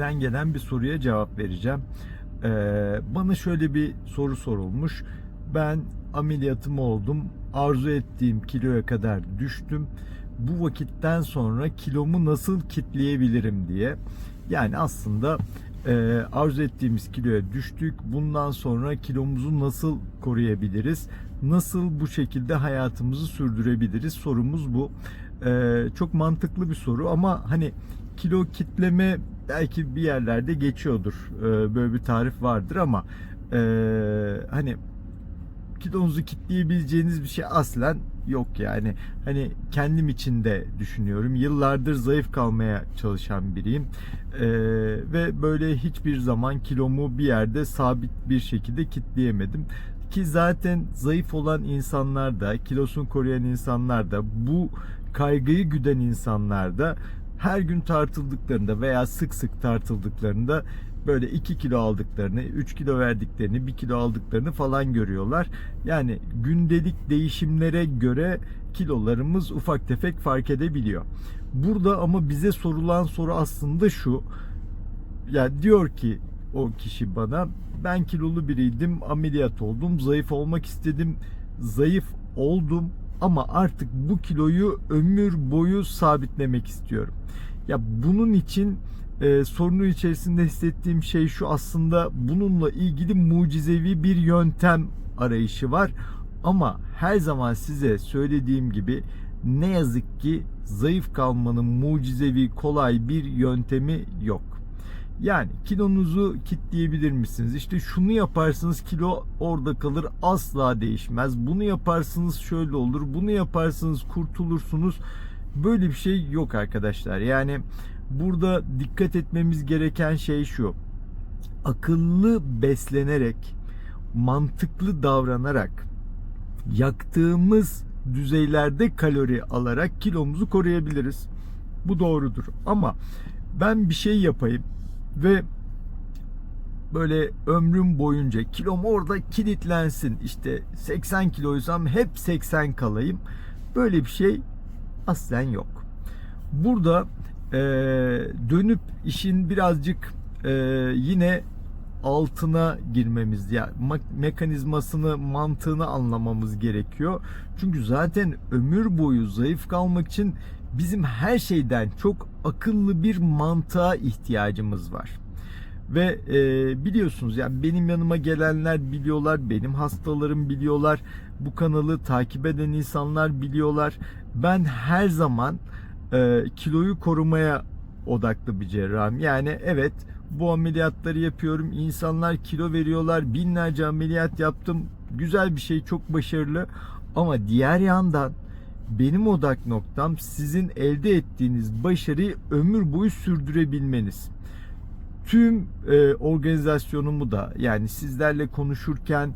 sizden gelen bir soruya cevap vereceğim. Ee, bana şöyle bir soru sorulmuş. Ben ameliyatımı oldum. Arzu ettiğim kiloya kadar düştüm. Bu vakitten sonra kilomu nasıl kitleyebilirim diye. Yani aslında e, arzu ettiğimiz kiloya düştük. Bundan sonra kilomuzu nasıl koruyabiliriz? Nasıl bu şekilde hayatımızı sürdürebiliriz? Sorumuz bu. E, çok mantıklı bir soru ama hani kilo kitleme belki bir yerlerde geçiyordur. E, böyle bir tarif vardır ama e, hani kilonuzu kitleyebileceğiniz bir şey aslen yok yani. Hani kendim için de düşünüyorum. Yıllardır zayıf kalmaya çalışan biriyim. Ee, ve böyle hiçbir zaman kilomu bir yerde sabit bir şekilde kitleyemedim. Ki zaten zayıf olan insanlar da, kilosunu koruyan insanlar da, bu kaygıyı güden insanlar da her gün tartıldıklarında veya sık sık tartıldıklarında böyle 2 kilo aldıklarını, 3 kilo verdiklerini, 1 kilo aldıklarını falan görüyorlar. Yani gündelik değişimlere göre kilolarımız ufak tefek fark edebiliyor. Burada ama bize sorulan soru aslında şu. Ya diyor ki o kişi bana ben kilolu biriydim, ameliyat oldum, zayıf olmak istedim, zayıf oldum ama artık bu kiloyu ömür boyu sabitlemek istiyorum. Ya bunun için e, sorunun içerisinde hissettiğim şey şu aslında bununla ilgili mucizevi bir yöntem arayışı var. Ama her zaman size söylediğim gibi ne yazık ki zayıf kalmanın mucizevi kolay bir yöntemi yok. Yani kilonuzu kitleyebilir misiniz? İşte şunu yaparsınız kilo orada kalır asla değişmez. Bunu yaparsınız şöyle olur. Bunu yaparsınız kurtulursunuz. Böyle bir şey yok arkadaşlar. Yani burada dikkat etmemiz gereken şey şu. Akıllı beslenerek, mantıklı davranarak yaktığımız düzeylerde kalori alarak kilomuzu koruyabiliriz. Bu doğrudur. Ama ben bir şey yapayım ve böyle ömrüm boyunca kilom orada kilitlensin. İşte 80 kiloysam hep 80 kalayım. Böyle bir şey aslen yok. Burada e, dönüp işin birazcık e, yine altına girmemiz ya yani mekanizmasını mantığını anlamamız gerekiyor. Çünkü zaten ömür boyu zayıf kalmak için bizim her şeyden çok akıllı bir mantığa ihtiyacımız var. Ve e, biliyorsunuz yani benim yanıma gelenler biliyorlar, benim hastalarım biliyorlar, bu kanalı takip eden insanlar biliyorlar. Ben her zaman e, kiloyu korumaya odaklı bir cerrahım. Yani evet bu ameliyatları yapıyorum. İnsanlar kilo veriyorlar. Binlerce ameliyat yaptım. Güzel bir şey, çok başarılı. Ama diğer yandan benim odak noktam sizin elde ettiğiniz başarıyı ömür boyu sürdürebilmeniz. Tüm e, organizasyonumu da yani sizlerle konuşurken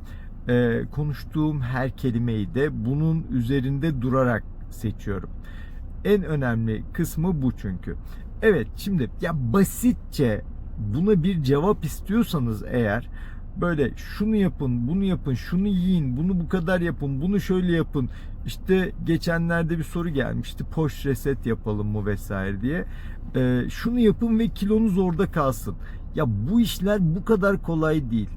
e, konuştuğum her kelimeyi de bunun üzerinde durarak seçiyorum. En önemli kısmı bu çünkü. Evet şimdi ya basitçe buna bir cevap istiyorsanız eğer böyle şunu yapın, bunu yapın, şunu yiyin, bunu bu kadar yapın, bunu şöyle yapın. İşte geçenlerde bir soru gelmişti. Poş reset yapalım mı vesaire diye. Ee, şunu yapın ve kilonuz orada kalsın. Ya bu işler bu kadar kolay değil.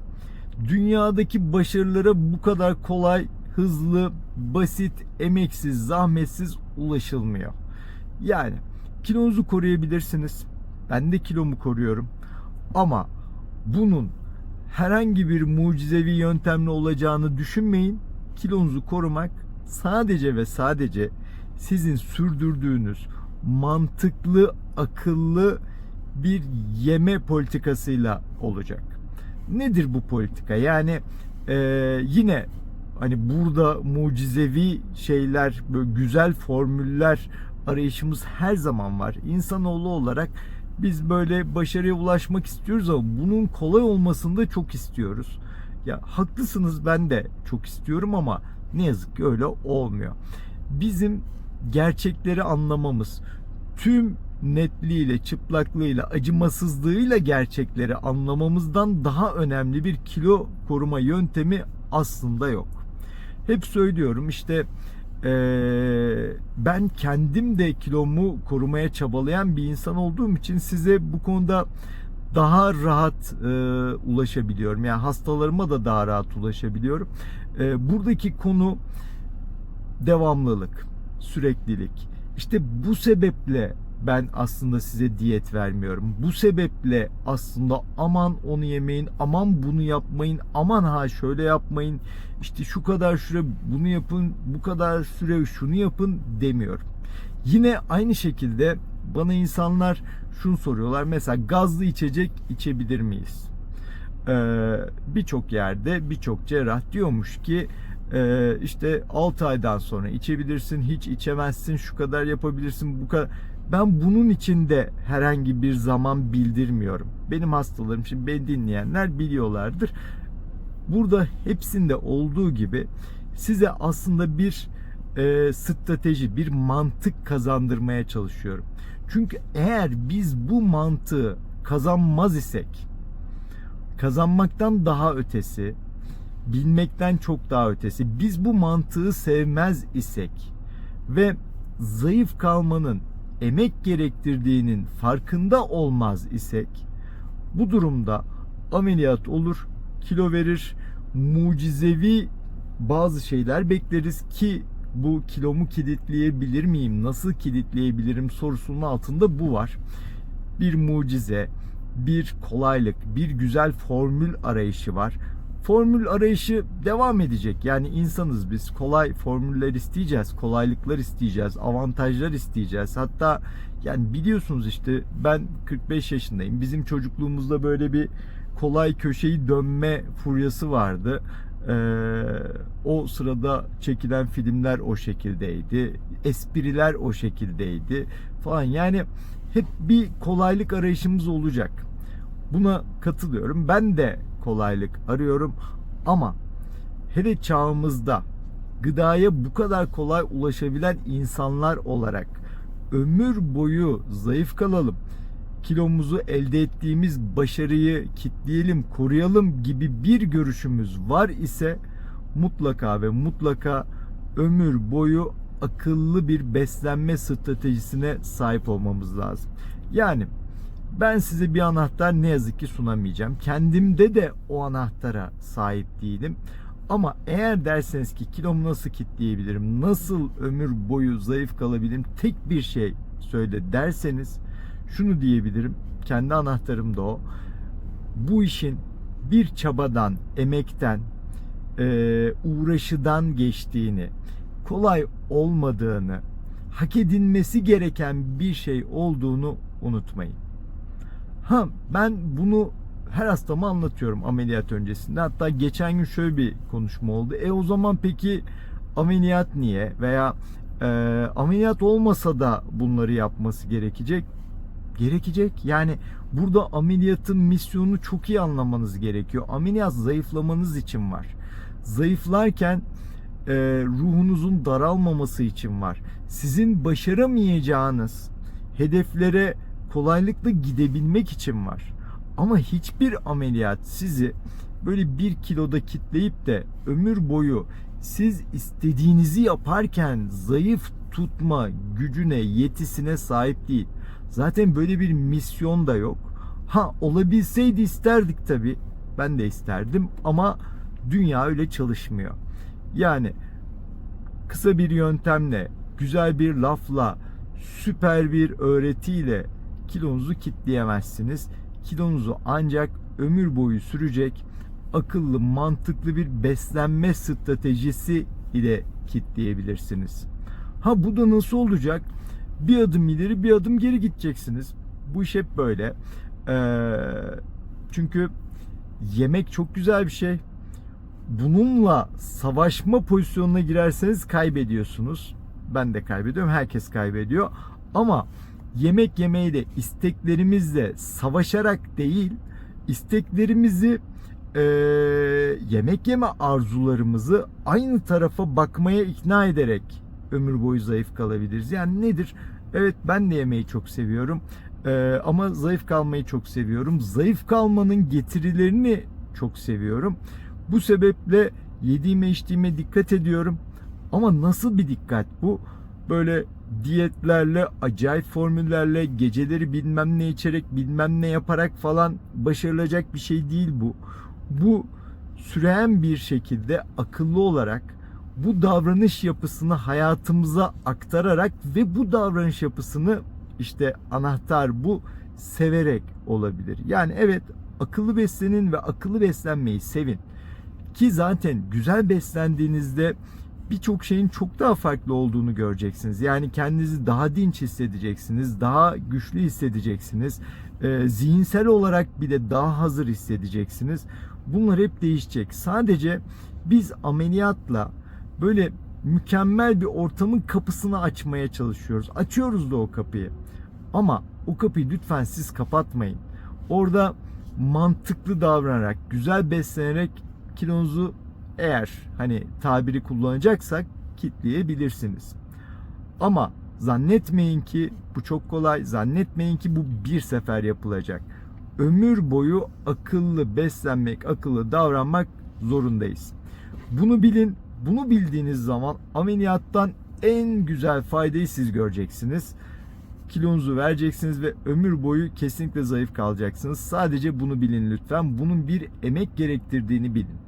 Dünyadaki başarılara bu kadar kolay, hızlı, basit, emeksiz, zahmetsiz ulaşılmıyor. Yani kilonuzu koruyabilirsiniz. Ben de kilomu koruyorum. Ama bunun herhangi bir mucizevi yöntemle olacağını düşünmeyin. Kilonuzu korumak sadece ve sadece sizin sürdürdüğünüz mantıklı, akıllı bir yeme politikasıyla olacak. Nedir bu politika? Yani e, yine hani burada mucizevi şeyler, böyle güzel formüller arayışımız her zaman var. İnsanoğlu olarak biz böyle başarıya ulaşmak istiyoruz ama bunun kolay olmasını da çok istiyoruz. Ya haklısınız ben de çok istiyorum ama ne yazık ki öyle olmuyor. Bizim gerçekleri anlamamız, tüm netliğiyle, çıplaklığıyla, acımasızlığıyla gerçekleri anlamamızdan daha önemli bir kilo koruma yöntemi aslında yok. Hep söylüyorum işte ee, ben kendim de kilomu korumaya çabalayan bir insan olduğum için size bu konuda daha rahat e, ulaşabiliyorum. Yani hastalarıma da daha rahat ulaşabiliyorum. E, buradaki konu devamlılık, süreklilik. İşte bu sebeple ben aslında size diyet vermiyorum. Bu sebeple aslında aman onu yemeyin, aman bunu yapmayın, aman ha şöyle yapmayın. İşte şu kadar süre bunu yapın, bu kadar süre şunu yapın demiyorum. Yine aynı şekilde bana insanlar şunu soruyorlar. Mesela gazlı içecek içebilir miyiz? Ee, birçok yerde birçok cerrah diyormuş ki e, işte 6 aydan sonra içebilirsin, hiç içemezsin, şu kadar yapabilirsin, bu kadar. Ben bunun için de herhangi bir zaman bildirmiyorum. Benim hastalarım şimdi beni dinleyenler biliyorlardır. Burada hepsinde olduğu gibi size aslında bir e, strateji, bir mantık kazandırmaya çalışıyorum. Çünkü eğer biz bu mantığı kazanmaz isek, kazanmaktan daha ötesi, bilmekten çok daha ötesi, biz bu mantığı sevmez isek ve zayıf kalmanın emek gerektirdiğinin farkında olmaz isek, bu durumda ameliyat olur, kilo verir, mucizevi bazı şeyler bekleriz ki bu kilomu kilitleyebilir miyim, nasıl kilitleyebilirim sorusunun altında bu var. Bir mucize, bir kolaylık, bir güzel formül arayışı var. Formül arayışı devam edecek. Yani insanız biz. Kolay formüller isteyeceğiz, kolaylıklar isteyeceğiz, avantajlar isteyeceğiz. Hatta yani biliyorsunuz işte ben 45 yaşındayım. Bizim çocukluğumuzda böyle bir kolay köşeyi dönme furyası vardı. Ee, o sırada çekilen filmler o şekildeydi. Espriler o şekildeydi falan. Yani hep bir kolaylık arayışımız olacak. Buna katılıyorum. Ben de kolaylık arıyorum ama hele çağımızda gıdaya bu kadar kolay ulaşabilen insanlar olarak ömür boyu zayıf kalalım, kilomuzu elde ettiğimiz başarıyı kitleyelim, koruyalım gibi bir görüşümüz var ise mutlaka ve mutlaka ömür boyu akıllı bir beslenme stratejisine sahip olmamız lazım. Yani ben size bir anahtar ne yazık ki sunamayacağım. Kendimde de o anahtara sahip değilim. Ama eğer derseniz ki kilomu nasıl kitleyebilirim, nasıl ömür boyu zayıf kalabilirim tek bir şey söyle derseniz şunu diyebilirim. Kendi anahtarım da o. Bu işin bir çabadan, emekten, uğraşıdan geçtiğini, kolay olmadığını, hak edilmesi gereken bir şey olduğunu unutmayın. Ha ben bunu her hastama anlatıyorum ameliyat öncesinde. Hatta geçen gün şöyle bir konuşma oldu. E o zaman peki ameliyat niye veya e, ameliyat olmasa da bunları yapması gerekecek? Gerekecek. Yani burada ameliyatın misyonunu çok iyi anlamanız gerekiyor. Ameliyat zayıflamanız için var. Zayıflarken e, ruhunuzun daralmaması için var. Sizin başaramayacağınız hedeflere kolaylıkla gidebilmek için var. Ama hiçbir ameliyat sizi böyle bir kiloda kitleyip de ömür boyu siz istediğinizi yaparken zayıf tutma gücüne, yetisine sahip değil. Zaten böyle bir misyon da yok. Ha olabilseydi isterdik tabi. Ben de isterdim ama dünya öyle çalışmıyor. Yani kısa bir yöntemle, güzel bir lafla, süper bir öğretiyle kilonuzu kitleyemezsiniz. Kilonuzu ancak ömür boyu sürecek akıllı, mantıklı bir beslenme stratejisi ile kitleyebilirsiniz. Ha bu da nasıl olacak? Bir adım ileri, bir adım geri gideceksiniz. Bu iş hep böyle. Ee, çünkü yemek çok güzel bir şey. Bununla savaşma pozisyonuna girerseniz kaybediyorsunuz. Ben de kaybediyorum. Herkes kaybediyor. Ama yemek yemeyi de isteklerimizle savaşarak değil, isteklerimizi e, yemek yeme arzularımızı aynı tarafa bakmaya ikna ederek ömür boyu zayıf kalabiliriz. Yani nedir? Evet ben de yemeği çok seviyorum. E, ama zayıf kalmayı çok seviyorum. Zayıf kalmanın getirilerini çok seviyorum. Bu sebeple yediğime içtiğime dikkat ediyorum. Ama nasıl bir dikkat bu? Böyle diyetlerle, acayip formüllerle, geceleri bilmem ne içerek, bilmem ne yaparak falan başarılacak bir şey değil bu. Bu süren bir şekilde akıllı olarak bu davranış yapısını hayatımıza aktararak ve bu davranış yapısını işte anahtar bu severek olabilir. Yani evet akıllı beslenin ve akıllı beslenmeyi sevin. Ki zaten güzel beslendiğinizde birçok şeyin çok daha farklı olduğunu göreceksiniz. Yani kendinizi daha dinç hissedeceksiniz, daha güçlü hissedeceksiniz. Ee, zihinsel olarak bile daha hazır hissedeceksiniz. Bunlar hep değişecek. Sadece biz ameliyatla böyle mükemmel bir ortamın kapısını açmaya çalışıyoruz. Açıyoruz da o kapıyı. Ama o kapıyı lütfen siz kapatmayın. Orada mantıklı davranarak, güzel beslenerek kilonuzu eğer hani tabiri kullanacaksak kitleyebilirsiniz. Ama zannetmeyin ki bu çok kolay. Zannetmeyin ki bu bir sefer yapılacak. Ömür boyu akıllı beslenmek, akıllı davranmak zorundayız. Bunu bilin. Bunu bildiğiniz zaman ameliyattan en güzel faydayı siz göreceksiniz. Kilonuzu vereceksiniz ve ömür boyu kesinlikle zayıf kalacaksınız. Sadece bunu bilin lütfen. Bunun bir emek gerektirdiğini bilin.